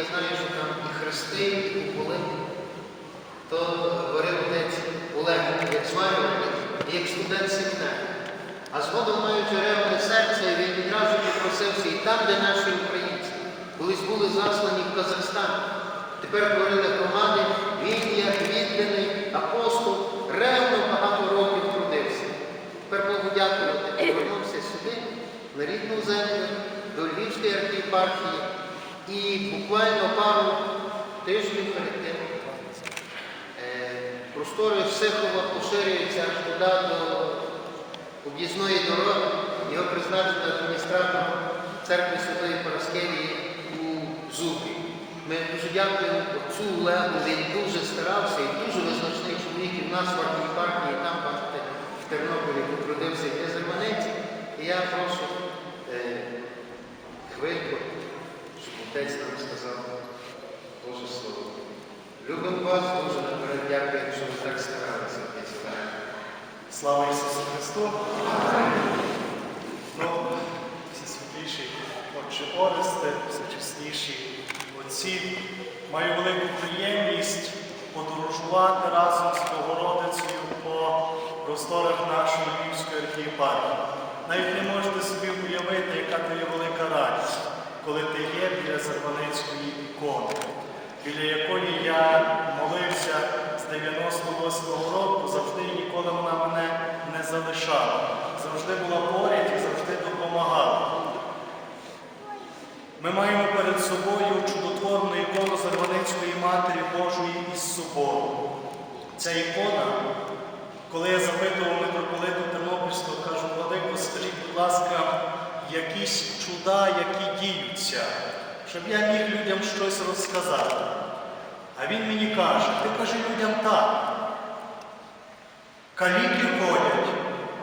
я знаю, що там і хрести, і куполи, то говорив отець Олег, як зварювальник, як студент семінарії. А згодом маючи ревне серце, він відразу попросився і там, де наші українці, колись були заслані в Казахстан, тепер творили громади, він як відданий апостол, ревно багато років трудився. Тепер Богу дякувати, повернувся сюди, на рідну землю, до Львівської архієпархії, і буквально пару тижнів перед тим е, простори Сихова поширюються аж туди до об'їзної дороги, його призначили адміністратором церкви Святої Параскевії у Зубі. Ми дуже дякуємо отцю Олегу, він дуже старався і дуже визначний чоловік і в нас в архіпаркії, там, бачите, в Тернополі і Зерманець. І я прошу е, хвильку, отець нам сказав Боже Слово. Любимо вас дуже наперед, дякую, що ви так старалися, Олег. Слава Ісусу Христу! Ну, всі світліші отче Оресте, всечесніші отці, маю велику приємність подорожувати разом з Богородицею по просторах нашої Львівської архієпархії. Навіть не можете собі уявити, яка то є велика радість, коли ти є біля Зарваницької ікони, біля якої я молився з 98-го року, завжди ніколи вона мене не залишала. Завжди була поряд і завжди допомагала. Ми маємо перед собою чудотворну ікону Зарваницької Матері Божої із собору. Ця ікона, коли я запитував митрополиту Тернопільського, кажу, Владико, скажіть, будь ласка, якісь чуда, які діються, щоб я міг людям щось розказати. А він мені каже, ти кажи людям так. Каліки ходять,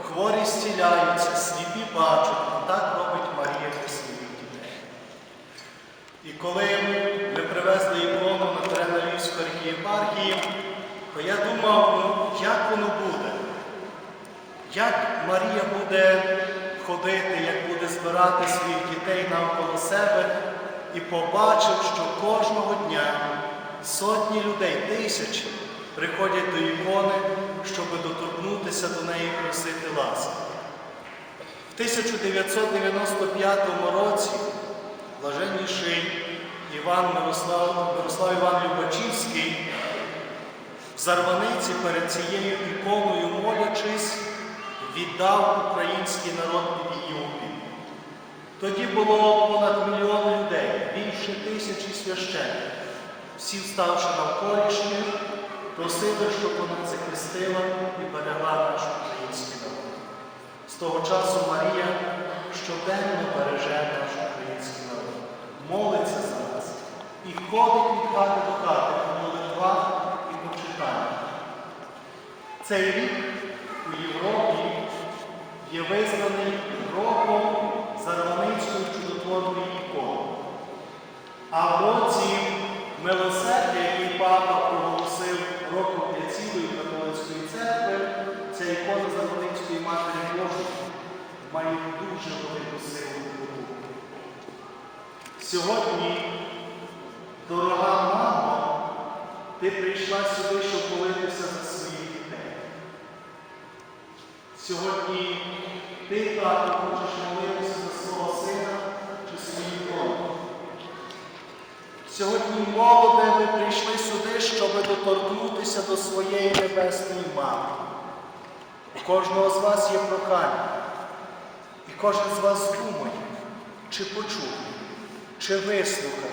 хворі зціляються, сліпі бачать, так робить Марія для дітей. І коли ми привезли ікону на терен Львівської архієпархії, то я думав, ну, як воно буде? Як Марія буде ходити, як буде збирати своїх дітей навколо себе і побачив, що кожного дня сотні людей, тисячі приходять до ікони, щоб доторкнутися до неї і просити ласки. В 1995 році блаженніший Іван Мирослав, Мирослав Іван Любачівський в Зарваниці перед цією іконою, молячись, віддав український народ під її. Тоді було понад мільйон людей, більше тисячі священників. Всі, вставши навколішньою, просили, щоб вона захистила і берегла наш український народ. З того часу Марія щоденно береже наш український народ, молиться за нас і ходить від хати до хати по молитвах і почитаннях. Цей рік у Європі є визнаний роком Зарваницької чудотворної ікони. А в році милосердя, який папа проголосив роком для цілої католицької церкви, ця ікона Зарваницької Матері Божої має дуже велику силу. Сьогодні, дорога мама, ти прийшла сюди, щоб молитися Сьогодні ти, тато, хочеш молитися за свого сина чи свою доньку. Сьогодні молоде ви прийшли сюди, щоб доторкнутися до своєї небесної мами. У кожного з вас є прохання. І кожен з вас думає, чи почує, чи вислухає,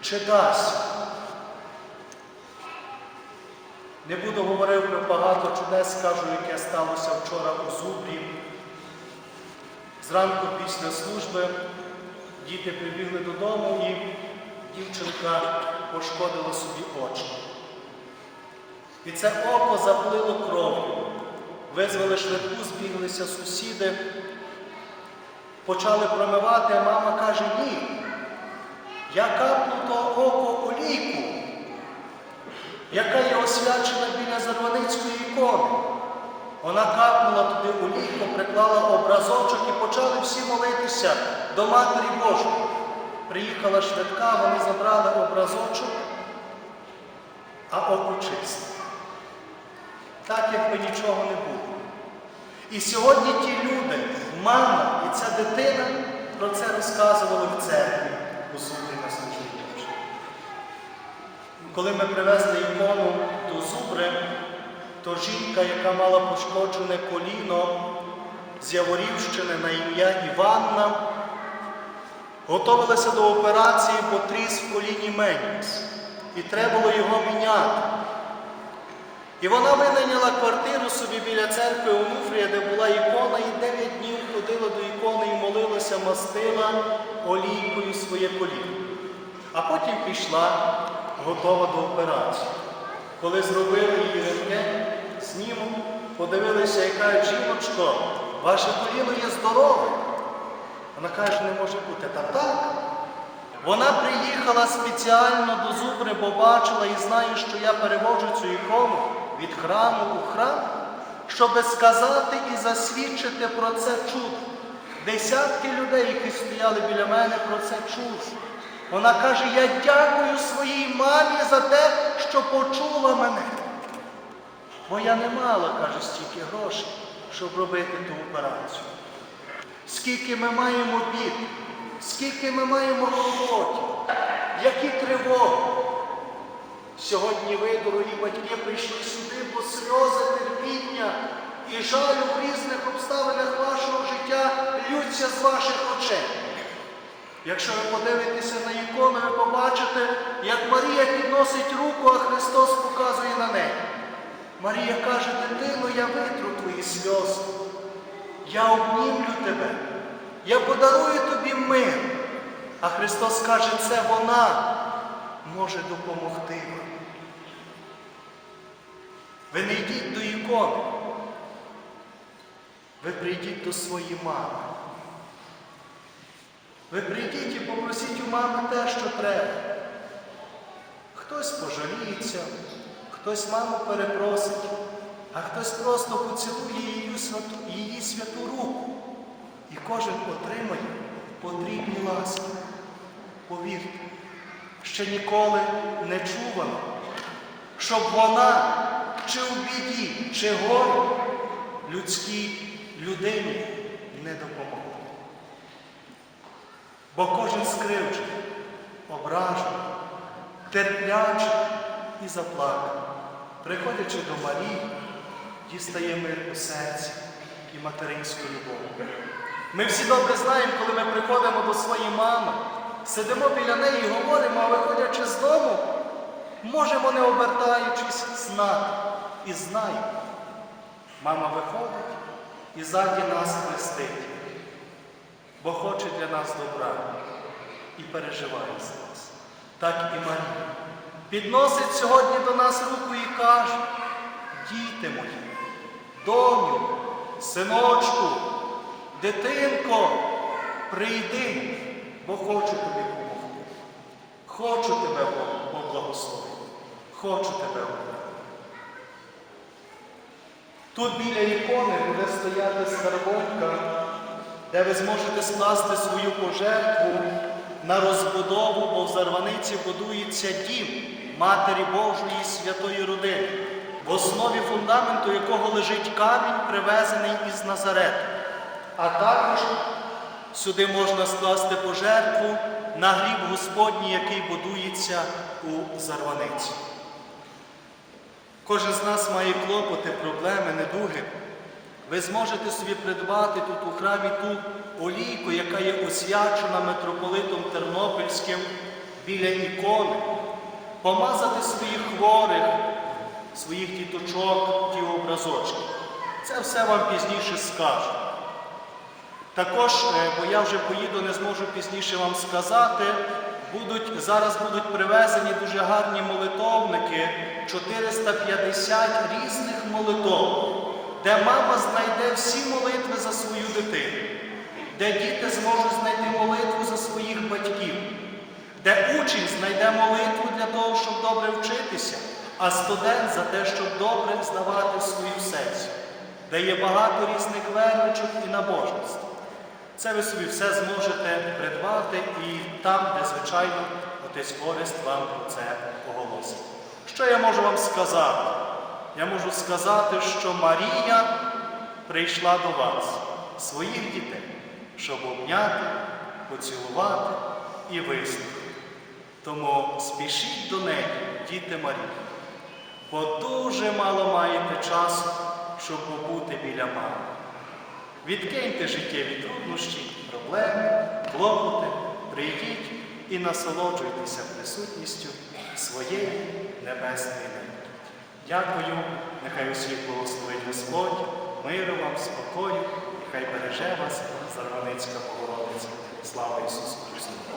чи дасть. Не буду говорити про багато чудес, скажу, яке сталося вчора у Зубрі. Зранку після служби діти прибігли додому і дівчинка пошкодила собі очі. І це око заплило кров'ю. Визвали швидку, збіглися сусіди, почали промивати, а мама каже, ні. Я капну то око олійку, яка є освячена біля Зарваницької ікони. Вона капнула туди олійку, приклала образочок і почали всі молитися до Матері Божої. Приїхала швидка, вони забрали образочок, а око чисте. Так, якби нічого не було. І сьогодні ті люди, мама і ця дитина про це розказували в церкві у Зубрі на службі Божій. Коли ми привезли ікону до Зубри, то жінка, яка мала пошкоджене коліно з Яворівщини на ім'я Іванна, готувалася до операції, бо тріс в коліні меніс. І треба було його міняти. І вона винайняла квартиру собі біля церкви Онуфрія, де була ікона, і дев'ять днів ходила до ікони і молилася, мастила олійкою своє коліно. А потім пішла готова до операції. Коли зробили її рентген, знімок, подивилися і кажуть, жіночко, ваше коліно є здорове. Вона каже, не може бути. Та так. Вона приїхала спеціально до Зубри, бо бачила і знає, що я переводжу цю ікону від храму у храм, щоб сказати і засвідчити про це чудо. Десятки людей, які стояли біля мене, про це чули. Вона каже, я дякую своїй мамі за те, що почула мене. Бо я не мала, каже, стільки грошей, щоб робити ту операцію. Скільки ми маємо бід, скільки ми маємо роботи, які тривоги. Сьогодні ви, дорогі батьки, прийшли сюди, бо сльози терпіння і жалю в різних обставинах вашого життя ллються з ваших очей. Якщо ви подивитеся на ікону, ви побачите, як Марія підносить руку, а Христос показує на неї. Марія каже, дитино, я витру твої сльози. Я обнімлю тебе, я подарую тобі мир. А Христос каже, це вона може допомогти вам. Ви не йдіть до ікони. Ви прийдіть до своєї мами. Ви прийдіть і попросіть у мами те, що треба. Хтось пожаліється, хтось маму перепросить, а хтось просто поцілує її святу, її святу руку. І кожен отримає потрібні ласки. Повірте, ще ніколи не чувано, щоб вона чи в біді, чи горі людській людині не допомогла. Бо кожен скривджений, ображений, терплячий і заплаканий, приходячи до Марії, дістає мир у серці і материнську любов. Ми всі добре знаємо, коли ми приходимо до своєї мами, сидимо біля неї і говоримо, а виходячи з дому, можемо, не обертаючись, знати і знаємо. Мама виходить і ззаді нас хрестить бо хоче для нас добра і переживає за нас. Так і Марія підносить сьогодні до нас руку і каже, діти мої, доню, синочку, дитинко, прийди, бо хочу тобі допомогти. Хочу тебе поблагословити. Хочу тебе обрати. Тут біля ікони буде стояти скарбонька, де ви зможете скласти свою пожертву на розбудову, бо в Зарваниці будується дім Матері Божої святої родини, в основі фундаменту якого лежить камінь, привезений із Назарету. А також сюди можна скласти пожертву на гріб Господній, який будується у Зарваниці. Кожен з нас має клопоти, проблеми, недуги. Ви зможете собі придбати тут у храмі ту олійку, яка є освячена митрополитом Тернопільським біля ікони, помазати своїх хворих, своїх діточок, ті образочки. Це все вам пізніше скажу. Також, е, бо я вже поїду, не зможу пізніше вам сказати, будуть, зараз будуть привезені дуже гарні молитовники, 450 різних молитов, де мама знайде всі молитви за свою дитину, де діти зможуть знайти молитву за своїх батьків, де учень знайде молитву для того, щоб добре вчитися, а студент за те, щоб добре здавати свою сесію, де є багато різних вервичок і набожностей. Це ви собі все зможете придбати і там, де, звичайно, отець Орест вам про це оголосить. Що я можу вам сказати? Я можу сказати, що Марія прийшла до вас, своїх дітей, щоб обняти, поцілувати і вислухати. Тому спішіть до неї, діти Марії, бо дуже мало маєте часу, щоб побути біля мами. Відкиньте життєві труднощі, проблеми, клопоти, прийдіть і насолоджуйтеся присутністю своєї небесної неньки. Дякую, нехай усіх благословить Господь, миру вам, спокою, нехай береже вас, Зарваницька Богородиця. Слава Ісусу Христу!